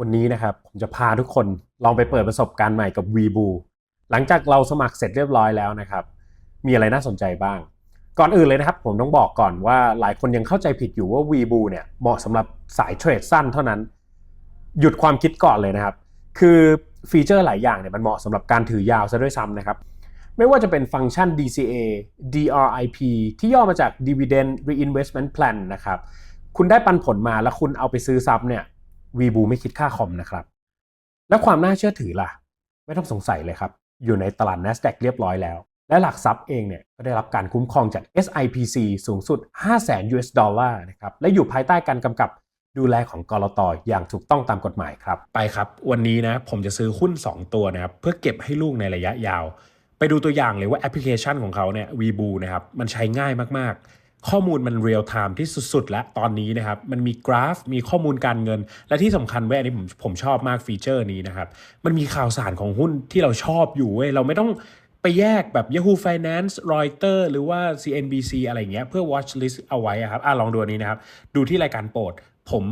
วันนี้นะครับผมจะพาทุกคนลองไปเปิดประสบการณ์ใหม่กับ v b o หลังจากเราสมัครเสร็จเรียบร้อยแล้วนะครับ มีอะไรน่าสนใจบ้าง ก่อนอื่นเลยนะครับ ผมต้องบอกก่อนว่าหลายคนยังเข้าใจผิดอยู่ว่า v b o เนี่ยเหมาะสำหรับสายเทรดสั้นเท่านั้น หยุดความคิดก่อนเลยนะครับ คือฟีเจอร์หลายอย่างเนี่ยมันเหมาะสำหรับการถือยาวซะด้วยซ้ำนะครับไม่ว่าจะเป็นฟังก์ชัน DCA DRIP ที่ย่อมาจาก Dividend Reinvestment Plan นะครับ คุณได้ปันผลมาแล้วคุณเอาไปซื้อซับเนี่ย วีบูไม่คิดค่าคอมนะครับ แล้วความน่าเชื่อถือล่ะ ไม่ต้องสงสัยเลยครับ อยู่ในตลาด NASDAQ เรียบร้อยแล้ว และหลักทรัพย์เองเนี่ยก็ได้รับการคุ้มครองจาก SIPC สูงสุด 500,000 US ดอลลาร์นะครับ และอยู่ภายใต้การกำกับดูแลของกรตอย่างถูกต้องตามกฎหมายครับ ไปครับ วันนี้นะผมจะซื้อหุ้น 2 ตัวนะครับเพื่อเก็บให้ลูกในระยะยาว ไปดูตัวอย่างเลยว่าแอปพลิเคชันของเขาเนี่ยวีบูนะครับมันใช้ง่ายมากๆ ข้อมูลมันเรียลไทม์ที่สุดๆ แล้วตอนนี้นะครับ มันมีกราฟมีข้อมูลการเงิน และที่สำคัญเว้ยอันนี้ผมผมชอบมากฟีเจอร์นี้นะครับ มันมีข่าวสารของหุ้นที่เราชอบอยู่เว้ยเราไม่ต้องไปแยกแบบ Yahoo Finance Reuters หรือว่า CNBC อะไรเงี้ยเพื่อ watch list เอาไว้อะครับอะลองดูนนี้นะครับ ดูที่รายการโปรด ผม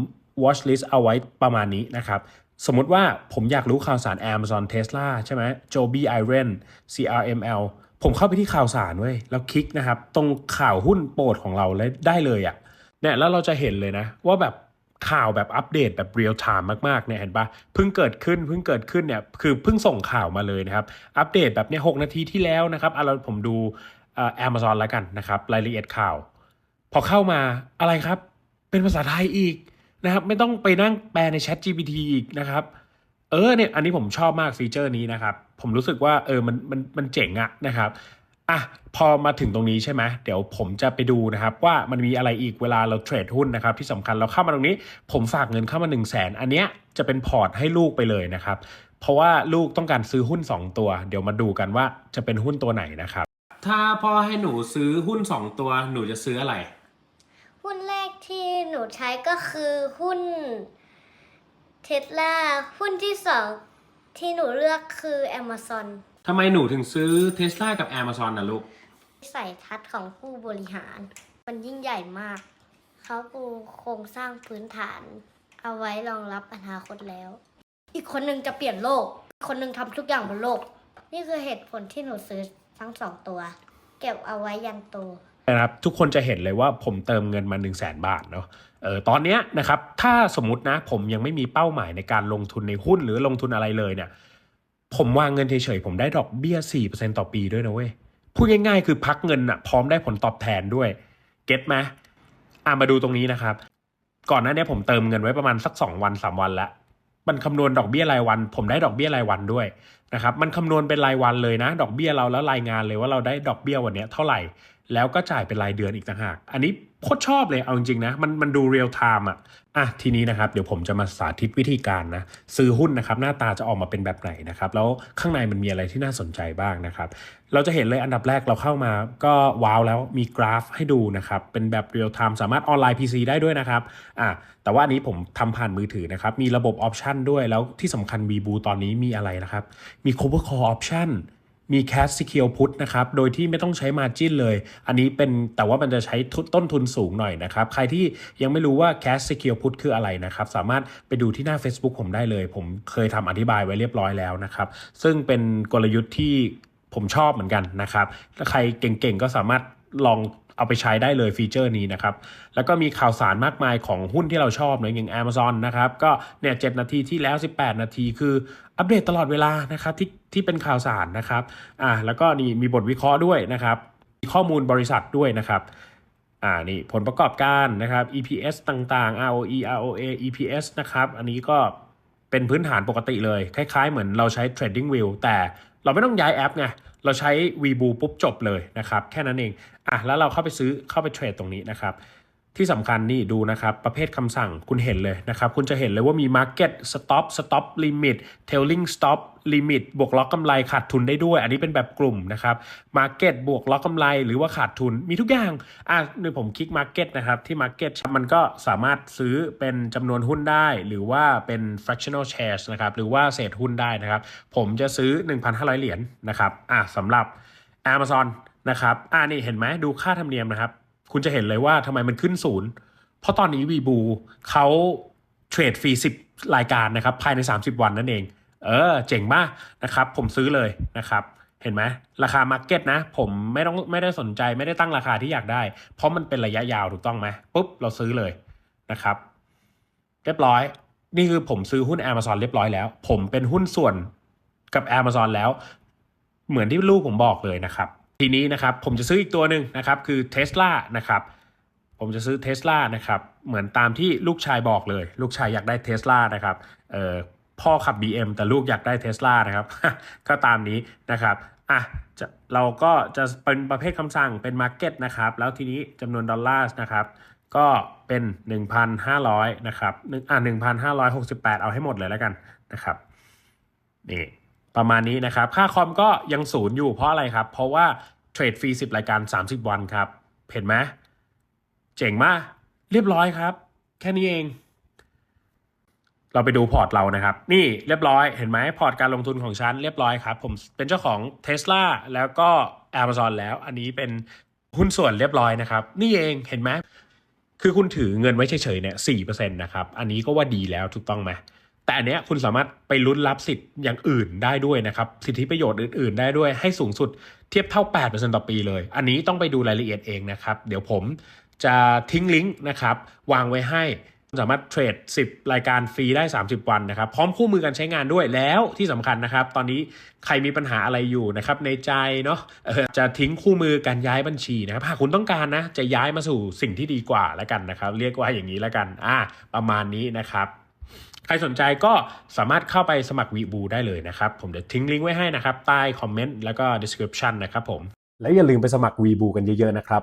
watch list เอาไว้ประมาณนี้นะครับสมมติว่าผมอยากรู้ข่าวสาร Amazon Tesla ใช่ไหม Joby Iron CRML ผมเข้าไปที่ข่าวสารเว้ยแล้วคลิกนะครับ ตรงข่าวหุ้นโปรดของเราเลยได้เลยอะ่ะเนี่ยแล้วเราจะเห็นเลยนะ ว่าแบบข่าวแบบอัปเดตแบบเรียลไทม์มากๆเนี่ยเห็นปะเพิ่งเกิดขึ้นเพิ่งเกิดขึ้นเนี่ยคือเพิ่งส่งข่าวมาเลยนะครับ อัปเดตแบบเนี้ยหนาทีที่แล้วนะครับเอะเราผมดูเอ่อ Amazon แล้วกันนะครับรายละเอียดข่าว พอเข้ามาอะไรครับ เป็นภาษาไทยอีกนะครับ ไม่ต้องไปนั่งแปลใน Chat GPT อีกนะครับ เออเนี่ยอันนี้ผมชอบมากฟีเจอร์นี้นะครับ ผมรู้สึกว่าเออมันมันมันเจ๋งอะนะครับอะพอมาถึงตรงนี้ใช่ไหมเดี๋ยวผมจะไปดูนะครับ ว่ามันมีอะไรอีกเวลาเราเทรดหุ้นนะครับ ที่สำคัญเราเข้ามาตรงนี้ ผมฝากเงินเข้ามา1 0 0 0 0แสนอันเนี้ยจะเป็นพอร์ตให้ลูกไปเลยนะครับ เพราะว่าลูกต้องการซื้อหุ้น 2 ตัว เดี๋ยวมาดูกันว่าจะเป็นหุ้นตัวไหนนะครับ ถ้าพ่อให้หนูซื้อหุ้น 2 ตัวหนูจะซื้ออะไร หุ้นแรกที่หนูใช้ก็คือหุ้นเทสลาหุ้นที่สอง ที่หนูเลือกคือ Amazon ทำไมหนูถึงซื้อเทสลากับ Amazon นะลูกใส่ทัศน์ของผู้บริหาร มันยิ่งใหญ่มาก เขาปูโครงสร้างพื้นฐาน เอาไว้รองรับอนาคตแล้ว อีกคนหนึ่งจะเปลี่ยนโลกอีกคนหนึ่งทำทุกอย่างบนโลก นี่คือเหตุผลที่หนูซื้อทั้งสองตัว เก็บเอาไว้ยันโต นะครับทุกคนจะเห็นเลยว่าผมเติมเงินมา 1 0 0 0 0แสนบาทเนาะเออตอนนี้นะครับถ้าสมมตินะผมยังไม่มีเป้าหมายในการลงทุนในหุ้นหรือลงทุนอะไรเลยเนี่ยผมวางเงินเฉยๆผมได้ดอกเบี้ย 4%ต่อปีด้วยนะเว้ยพูดง่ายๆ คือพักเงินอะพร้อมได้ผลตอบแทนด้วยเก็ตไหมอะมาดูตรงนี้นะครับ ก่อนหน้านี้ผมเติมเงินไว้ประมาณสัก 2 วัน 3 วันละมันคำนวณดอกเบี้ยรายวัน ผมได้ดอกเบี้ยรายวันด้วย นะครับมันคำนวณเป็นรายวันเลยนะ ดอกเบี้ยเราแล้วรายงานเลยว่าเราได้ดอกเบี้ยวันนี้เท่าไหร่ แล้วก็จ่ายเป็นรายเดือนอีกต่างหาก อันนี้โคตรชอบเลยเอาจริงๆนะมันมันดูเรียลไทม์อะอะทีนี้นะครับเดี๋ยวผมจะมาสาธิตวิธีการนะซื้อหุ้นนะครับหน้าตาจะออกมาเป็นแบบไหนนะครับแล้วข้างในมันมีอะไรที่น่าสนใจบ้างนะครับเราจะเห็นเลยอันดับแรกเราเข้ามาก็ว้าวแล้วมีกราฟให้ดูนะครับเป็นแบบเรียลไทม์สามารถออนไลน์ PC ได้ด้วยนะครับอะแต่ว่าอันนี้ผมทำผ่านมือถือนะครับมีระบบออปชันด้วยแล้วที่สำคัญ v b o ตอนนี้มีอะไรนะครับมี cover call option มี cash secure put นะครับ โดยที่ไม่ต้องใช้ margin เลย อันนี้เป็นแต่ว่ามันจะใช้ต้นทุนสูงหน่อยนะครับ ใครที่ยังไม่รู้ว่า cash secure put คืออะไรนะครับ สามารถไปดูที่หน้า Facebook ผมได้เลย ผมเคยทำอธิบายไว้เรียบร้อยแล้วนะครับ ซึ่งเป็นกลยุทธ์ที่ผมชอบเหมือนกันนะครับถ้าใครเก่งๆก็สามารถลอง เอาไปใช้ได้เลยฟีเจอร์นี้นะครับ แล้วก็มีข่าวสารมากมายของหุ้นที่เราชอบนะอย่าง Amazon นะครับ ก็เนี่ยเนาทีที่แล้ว 18 นาที คืออัปเดตตลอดเวลานะครับที่ที่เป็นข่าวสารนะครับอ่าแล้วก็นี่มีบทวิเคราะห์ด้วยนะครับมีข้อมูลบริษัทด้วยนะครับอ่านี่ผลประกอบการนะครับ EPS ต่างๆ ROE ROA EPS นะครับ อันนี้ก็เป็นพื้นฐานปกติเลย คล้ายๆ เหมือนเราใช้ Trading View แต่ เราไม่ต้องย้ายแอปไงเราใช้ v b o ปุ๊บจบเลยนะครับ แค่นั้นเองอะแล้วเราเข้าไปซื้อเข้าไปเทรดตรงนี้นะครับ ที่สำคัญนี่ดูนะครับ ประเภทคำสั่งคุณเห็นเลยนะครับ คุณจะเห็นเลยว่ามี Market Stop Stop Limit Tailing Stop Limit บวกล็อกกำไรขาดทุนได้ด้วย อันนี้เป็นแบบกลุ่มนะครับ Market บวกล็อกกำไรหรือว่าขาดทุนมีทุกอย่างอะนี่ผมคลิก Market นะครับที่ Market มันก็สามารถซื้อเป็นจำนวนหุ้นได้ หรือว่าเป็น fractional shares นะครับหรือว่าเศษหุ้นได้นะครับ ผมจะซื้อ 1,500 เหรียญนะครับอะสำหรับ Amazon นะครับอ่านี่เห็นไหมดูค่าธรรมเนียมนะครับ คุณจะเห็นเลยว่าทำไมมันขึ้นศูนย์เพราะตอนนี้วีบูเขาเทรดฟรี10รายการนะครับ ภายใน 30 วันนั่นเอง เออ เจ๋งมากนะครับ ผมซื้อเลยนะครับ เห็นไหมราคามาร์เก็ตนะ ผมไม่ต้องไม่ได้สนใจไม่ได้ตั้งราคาที่อยากได้ เพราะมันเป็นระยะยาวถูกต้องไหมปุ๊บเราซื้อเลยนะครับ เรียบร้อย นี่คือผมซื้อหุ้น Amazon เรียบร้อยแล้ว ผมเป็นหุ้นส่วนกับ Amazon แล้ว เหมือนที่ลูกผมบอกเลยนะครับ ทีนี้นะครับผมจะซื้ออีกตัวหนึ่งนะครับคือ Tesla นะครับผมจะซื้อ Tesla นะครับเหมือนตามที่ลูกชายบอกเลย ลูกชายอยากได้ Tesla นะครับเอ่อพ่อขับ BM แต่ลูกอยากได้ Tesla นะครับ ก็ตามนี้นะครับอะเราก็จะเป็นประเภทคำสั่งเป็น Market นะครับ แล้วทีนี้จำนวนดอลลาร์นะครับ ก็เป็น 1,500 นะครับหนึ่งอะ1,568 เอาให้หมดเลยแล้วกันนะครับนี่ ประมาณนี้นะครับ ค่าคอมก็ยังศูนย์อยู่เพราะอะไรครับ เพราะว่าเทรดฟรี 10 รายการ 30 วันครับ เห็นไหมเจ๋งมาก เรียบร้อยครับ แค่นี้เอง เราไปดูพอร์ตเรานะครับ นี่เรียบร้อยเห็นไหมพอร์ตการลงทุนของฉันเรียบร้อยครับ ผมเป็นเจ้าของ Tesla แล้วก็ Amazon แล้ว อันนี้เป็นหุ้นส่วนเรียบร้อยนะครับ นี่เองเห็นไหมคือคุณถือเงินไว้เฉยๆเนี่ยสี่เปอร์เซ็นต์นะครับ อันนี้ก็ว่าดีแล้วถูกต้องไหม แต่อันเนี้ยคุณสามารถไปลุ้นรับสิทธิ์อย่างอื่นได้ด้วยนะครับ สิทธิประโยชน์อื่นๆ ได้ด้วยให้สูงสุดเทียบเท่า 8%ต่อปีเลย อันนี้ต้องไปดูรายละเอียดเองนะครับ เดี๋ยวผมจะทิ้งลิงก์นะครับ วางไว้ให้สามารถเทรด 10 รายการฟรีได้ 30 วันนะครับ พร้อมคู่มือการใช้งานด้วยแล้วที่สำคัญนะครับ ตอนนี้ใครมีปัญหาอะไรอยู่นะครับ ในใจเนาะจะทิ้งคู่มือการย้ายบัญชีนะครับหากคุณต้องการนะ จะย้ายมาสู่สิ่งที่ดีกว่าแล้วกันนะครับ เรียกว่าอย่างนี้แล้วกันอ่าประมาณนี้นะครับ ใครสนใจก็สามารถเข้าไปสมัครวีบูได้เลยนะครับ ผมเดี๋ยวทิ้งลิงก์ไว้ให้นะครับ ใต้คอมเมนต์แล้วก็ description นะครับผม และอย่าลืมไปสมัครวีบูกันเยอะๆนะครับ